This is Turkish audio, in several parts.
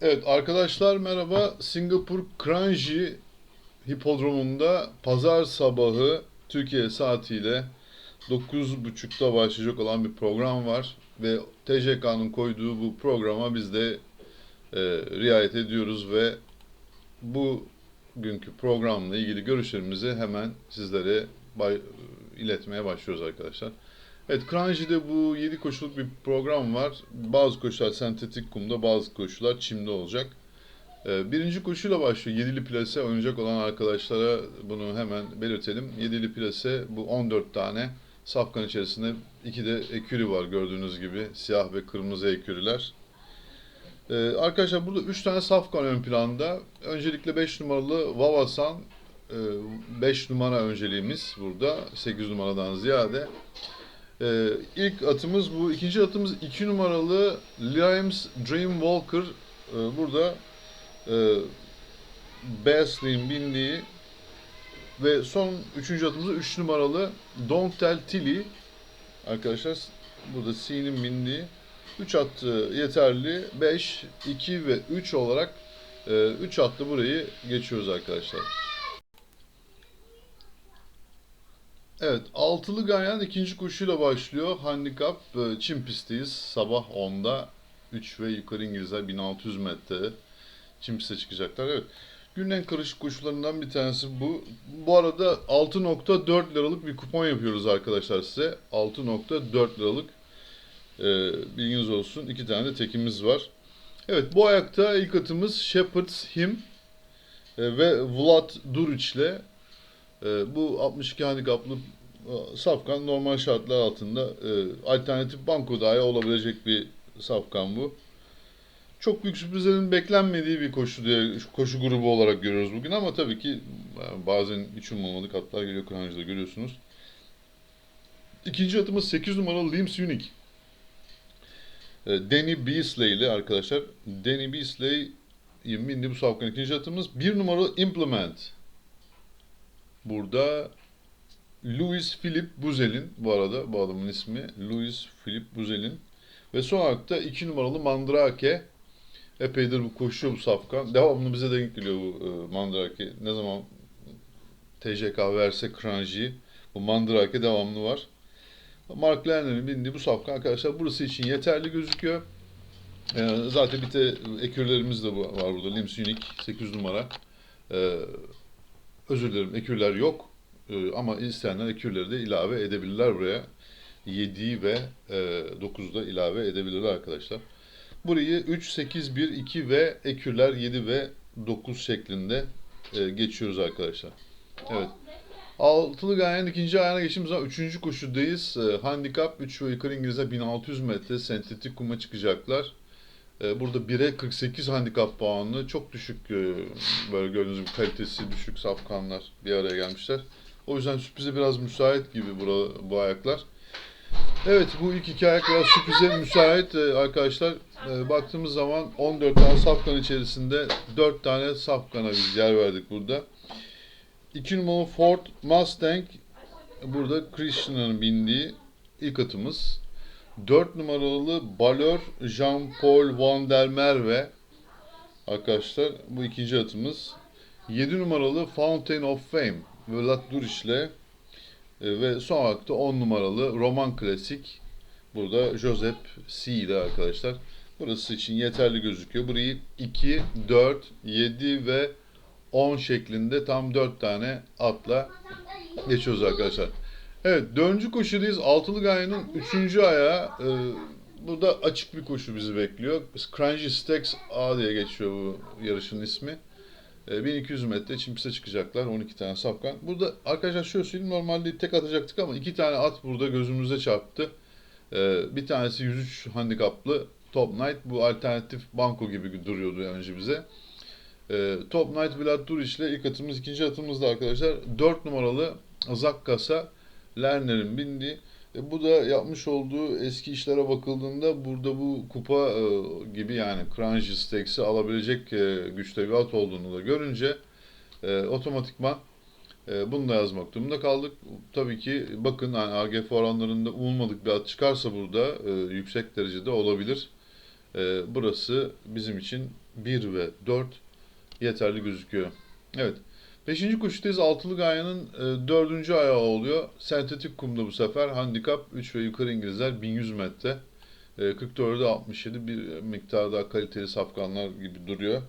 Evet arkadaşlar merhaba. Singapur Kranji Hipodromu'nda pazar sabahı Türkiye saatiyle 9.30'da başlayacak olan bir program var. Ve TCK'nın koyduğu bu programa biz de e, riayet ediyoruz ve bu günkü programla ilgili görüşlerimizi hemen sizlere bay- iletmeye başlıyoruz arkadaşlar. Evet, Kranji'de bu 7 koşuluk bir program var. Bazı koşular sentetik kumda, bazı koşular çimde olacak. Ee, birinci koşuyla başlıyor. Yedili plase oynayacak olan arkadaşlara bunu hemen belirtelim. Yedili plase bu 14 tane safkan içerisinde iki de ekürü var gördüğünüz gibi. Siyah ve kırmızı ekürüler. Ee, arkadaşlar burada 3 tane safkan ön planda. Öncelikle 5 numaralı Vavasan 5 numara önceliğimiz burada. 8 numaradan ziyade. Ee, ilk atımız bu. İkinci atımız 2 numaralı Limes Dreamwalker. Ee, burada e, Basley'in bindiği ve son üçüncü atımız 3 numaralı Don't Tell Tilly. Arkadaşlar burada C'nin bindiği 3 at e, yeterli. 5, 2 ve 3 olarak 3 atlı burayı geçiyoruz arkadaşlar. Evet, altılı ganyan ikinci koşuyla başlıyor. Handikap e, çim pistteyiz. Sabah 10'da 3 ve yukarı İngilizler 1600 metre çim piste çıkacaklar. Evet. Günün en karışık koşularından bir tanesi bu. Bu arada 6.4 liralık bir kupon yapıyoruz arkadaşlar size. 6.4 liralık e, bilginiz olsun. İki tane de tekimiz var. Evet bu ayakta ilk atımız Shepherd's Him e, ve Vlad Duric ile e, bu 62 handikaplı safkan normal şartlar altında e, alternatif banko dahi olabilecek bir safkan bu. Çok büyük sürprizlerin beklenmediği bir koşu diye koşu grubu olarak görüyoruz bugün ama tabii ki e, bazen hiç umulmadık atlar geliyor Kırancı'da görüyorsunuz. İkinci atımız 8 numaralı Lims Unique. E, Danny Beasley ile arkadaşlar. Danny Beasley 20 bu safkan ikinci atımız. Bir numaralı Implement. Burada Louis Philip Buzel'in bu arada bu adamın ismi Louis Philip Buzel'in ve son da 2 numaralı Mandrake epeydir bu koşuyor bu safkan. Devamlı bize denk geliyor bu e, Mandrake. Ne zaman TCK verse Kranji bu Mandrake devamlı var. Mark Lerner'in bindiği bu safkan arkadaşlar burası için yeterli gözüküyor. E, zaten bir de ekürlerimiz de var burada. Lims Unique 8 numara. E, özür dilerim ekürler yok. Ee, ama isteyenler ekürleri de ilave edebilirler buraya. 7'yi ve e, 9'u da ilave edebilirler arkadaşlar. Burayı 3, 8, 1, 2 ve ekürler 7 ve 9 şeklinde e, geçiyoruz arkadaşlar. Evet. Altılı gayenin ikinci ayağına geçtiğimiz zaman üçüncü koşudayız. E, handikap 3 ve yukarı İngilizler 1600 metre sentetik kuma çıkacaklar. E, burada 1'e 48 handikap puanlı çok düşük e, böyle gördüğünüz gibi kalitesi düşük safkanlar bir araya gelmişler. O yüzden sürprize biraz müsait gibi bura, bu ayaklar. Evet bu ilk iki ayak biraz sürprize müsait e, arkadaşlar. Baktığımız zaman 14 tane safkan içerisinde 4 tane safkana biz yer verdik burada. 2 numaralı Ford Mustang burada Krishna'nın bindiği ilk atımız. 4 numaralı Balör Jean-Paul Van der Merwe arkadaşlar bu ikinci atımız. 7 numaralı Fountain of Fame Vlad Duric e, ve son olarak da 10 numaralı Roman Klasik burada Joseph C ile arkadaşlar. Burası için yeterli gözüküyor. Burayı 2, 4, 7 ve 10 şeklinde tam 4 tane atla geçiyoruz arkadaşlar. Evet dördüncü koşudayız. Altılı gayenin üçüncü ayağı. E, burada açık bir koşu bizi bekliyor. Crunchy Stacks A diye geçiyor bu yarışın ismi. E, 1200 metre çim piste çıkacaklar. 12 tane safkan. Burada arkadaşlar şöyle söyleyeyim. Normalde tek atacaktık ama iki tane at burada gözümüze çarptı. E, bir tanesi 103 handikaplı Top Knight. Bu alternatif banko gibi duruyordu önce bize. E, Top Knight Vlad Duric ile ilk atımız, ikinci atımız da arkadaşlar 4 numaralı Zakkasa Lerner'in bindiği. E, bu da yapmış olduğu eski işlere bakıldığında burada bu kupa e, gibi yani Kranji Stakes'i alabilecek e, güçte bir at olduğunu da görünce e, otomatikman e, bunu da yazmak durumunda kaldık. Tabii ki bakın yani AGF oranlarında umulmadık bir at çıkarsa burada e, yüksek derecede olabilir. E, burası bizim için 1 ve 4 yeterli gözüküyor. Evet. Beşinci koşudayız. Altılı Gaya'nın e, dördüncü ayağı oluyor. Sentetik kumda bu sefer. Handikap 3 ve yukarı İngilizler 1100 metre. E, 44'e 67 bir miktar daha kaliteli safkanlar gibi duruyor.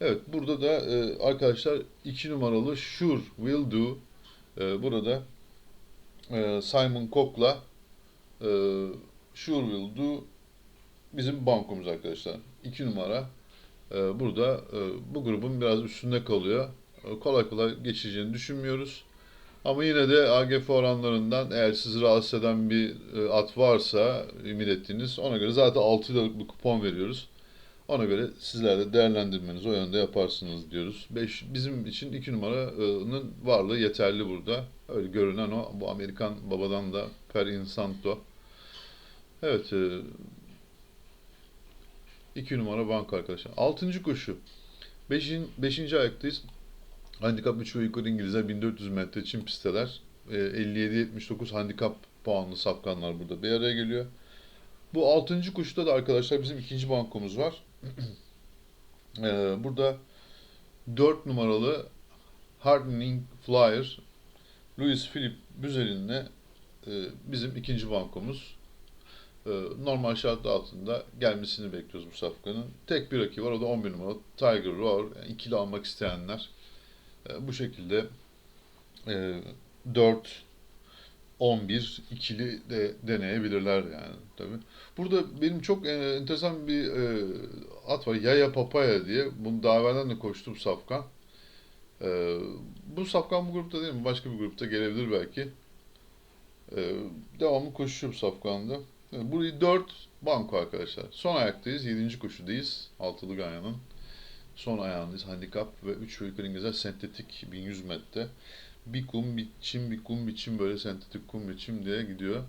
Evet burada da e, arkadaşlar 2 numaralı Sure Will Do e, burada e, Simon Cock'la e, Sure Will Do bizim bankomuz arkadaşlar. 2 numara e, burada e, bu grubun biraz üstünde kalıyor. E, kolay kolay geçeceğini düşünmüyoruz. Ama yine de AGF oranlarından eğer sizi rahatsız eden bir e, at varsa ümit ettiğiniz ona göre zaten 6 liralık bir kupon veriyoruz. Ona göre sizler de değerlendirmenizi o yönde yaparsınız diyoruz. Beş, bizim için 2 numaranın varlığı yeterli burada. Öyle görünen o. Bu Amerikan babadan da Per Insanto. Evet. 2 numara banka arkadaşlar. 6. koşu. 5. 5. ayaktayız. Handikap 3 ve yukarı İngilizler 1400 metre çim pisteler. E, 57-79 handikap puanlı safkanlar burada bir araya geliyor. Bu 6. koşuda da arkadaşlar bizim ikinci bankomuz var. Ee, burada 4 numaralı Hardening Flyer Louis Philip Büzel'inle e, bizim ikinci bankomuz. E, normal şartlar altında gelmesini bekliyoruz bu safkanın. Tek bir rakibi var o da 11 numaralı Tiger Roar. Yani ikili almak isteyenler bu şekilde e, 4 11 ikili de deneyebilirler yani tabii. Burada benim çok e, enteresan bir e, at var. Yaya Papaya diye. Bunu daha evvelden de koştum Safkan. E, bu Safkan bu grupta değil mi? Başka bir grupta gelebilir belki. E, devamlı koşuyor bu Safkan'da. E, burayı 4 banko arkadaşlar. Son ayaktayız. 7. koşudayız. Altılı Ganya'nın son ayağındayız. Handikap ve 3 ve yukarı İngilizler sentetik 1100 metre. Bir kum, bir çim, bir kum, bir çim böyle sentetik kum ve çim diye gidiyor.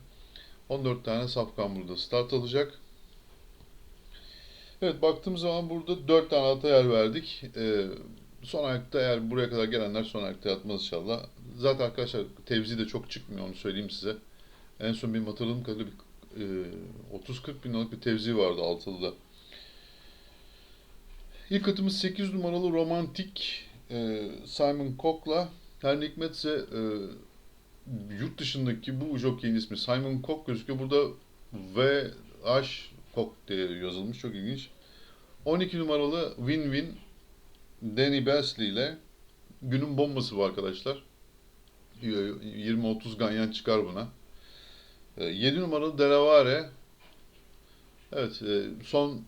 14 tane safkan burada start alacak. Evet baktığımız zaman burada 4 tane ata yer verdik. Ee, son ayakta eğer buraya kadar gelenler son ayakta yatmaz inşallah. Zaten arkadaşlar tevzi de çok çıkmıyor onu söyleyeyim size. En son benim hatırladığım kadarıyla bir, e, 30-40 bin liralık bir tevzi vardı altılıda. İlk atımız 8 numaralı Romantik e, Simon Cock'la her ne e, yurt dışındaki bu jockey'in ismi Simon Cock gözüküyor. Burada V H Cock diye yazılmış. Çok ilginç. 12 numaralı Win Win Danny Basley ile günün bombası bu arkadaşlar. 20-30 ganyan çıkar buna. 7 numaralı Delavare. Evet, e, son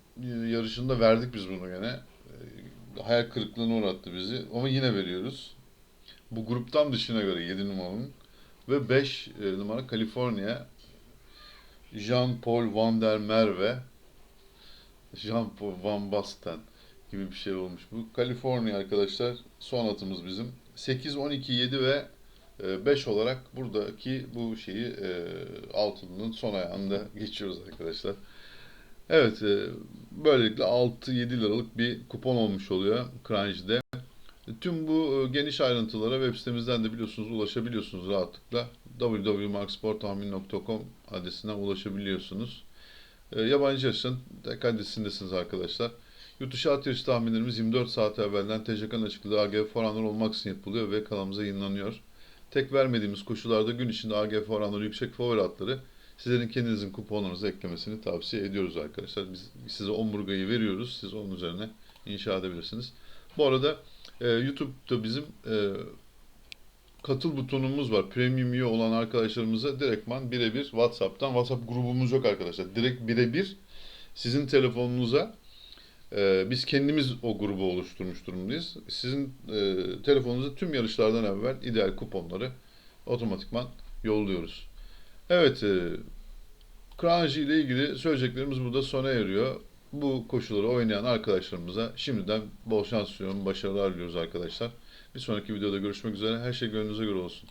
yarışında verdik biz bunu gene. E, Hayal kırıklığına uğrattı bizi ama yine veriyoruz. Bu gruptan dışına göre 7 numaranın ve 5 numara California Jean-Paul Van der Merwe Jean-Paul Van Basten gibi bir şey olmuş. Bu California arkadaşlar son atımız bizim. 8, 12, 7 ve 5 olarak buradaki bu şeyi e, altının son ayağında geçiyoruz arkadaşlar. Evet, e, böylelikle 6-7 liralık bir kupon olmuş oluyor Crunchy'de. Tüm bu e, geniş ayrıntılara web sitemizden de biliyorsunuz ulaşabiliyorsunuz rahatlıkla. www.marksportahmin.com adresinden ulaşabiliyorsunuz. E, yabancı yarışın tek adresindesiniz arkadaşlar. Yurt dışı at yarışı tahminlerimiz 24 saat evvelden TCK'nın açıkladığı AGF oranları olmaksızın yapılıyor ve kanalımıza yayınlanıyor. Tek vermediğimiz koşullarda gün içinde AGF oranları yüksek favori atları sizlerin kendinizin kuponlarınıza eklemesini tavsiye ediyoruz arkadaşlar. Biz size omurgayı veriyoruz. Siz onun üzerine inşa edebilirsiniz. Bu arada e, YouTube'da bizim e, katıl butonumuz var. Premium üye olan arkadaşlarımıza direktman birebir WhatsApp'tan, WhatsApp grubumuz yok arkadaşlar. Direkt birebir sizin telefonunuza e, biz kendimiz o grubu oluşturmuş durumdayız. Sizin e, telefonunuza tüm yarışlardan evvel ideal kuponları otomatikman yolluyoruz. Evet, e, Kranji ile ilgili söyleyeceklerimiz burada sona eriyor. Bu koşuları oynayan arkadaşlarımıza şimdiden bol şans diliyorum, başarılar diliyoruz arkadaşlar. Bir sonraki videoda görüşmek üzere. Her şey gönlünüze göre olsun.